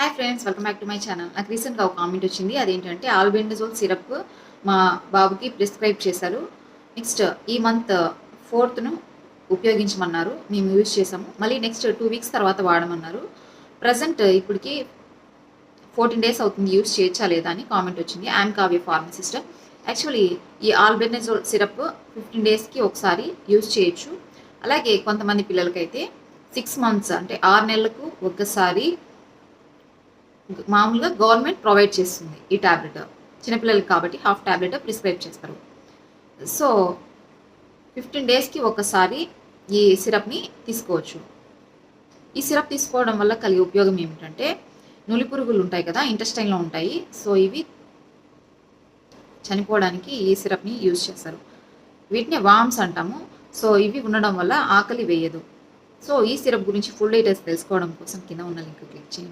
Hi friends welcome back to my channel నాకు రీసెంట్గా ఒక కామెంట్ వచ్చింది. అదేంటంటే ఆల్బెండజోల్ సిరప్ మా బాబుకి ప్రిస్క్రైబ్ చేశారు. నెక్స్ట్ ఈ మంత్ ఫోర్త్ను ఉపయోగించమన్నారు. మేము యూజ్ చేసాము మళ్ళీ నెక్స్ట్ టూ వీక్స్ తర్వాత వాడమన్నారు. ప్రజెంట్ ఇప్పటికి ఫోర్టీన్ డేస్ అవుతుంది యూజ్ చేయొచ్చా లేదా అని కామెంట్ వచ్చింది. ఐఎమ్ కావ్య ఫార్మసిస్ట్ యాక్చువల్లీ ఈ ఆల్బెండజోల్ సిరప్ ఫిఫ్టీన్ డేస్కి ఒకసారి యూజ్ చేయొచ్చు. అలాగే కొంతమంది పిల్లలకైతే సిక్స్ మంత్స్ అంటే ఆరు నెలలకు ఒకసారి మామూలుగా గవర్నమెంట్ ప్రొవైడ్ చేస్తుంది ఈ ట్యాబ్లెట్ చిన్నపిల్లలకి కాబట్టి హాఫ్ ట్యాబ్లెట్ ప్రిస్క్రైబ్ చేస్తారు. సో ఫిఫ్టీన్ డేస్కి ఒకసారి ఈ సిరప్ని తీసుకోవచ్చు. ఈ సిరప్ తీసుకోవడం వల్ల కలిగే ఉపయోగం ఏమిటంటే నులి పురుగులు ఉంటాయి కదా ఇంటెస్టైన్లో ఉంటాయి. సో ఇవి చనిపోవడానికి ఈ సిరప్ని యూజ్ చేస్తారు. వీటిని వామ్స్ అంటాము. సో ఇవి ఉండడం వల్ల ఆకలి వేయదు. సో ఈ సిరప్ గురించి ఫుల్ డీటెయిల్స్ తెలుసుకోవడం కోసం కింద ఉన్న లింక్ క్లిక్ చేయండి.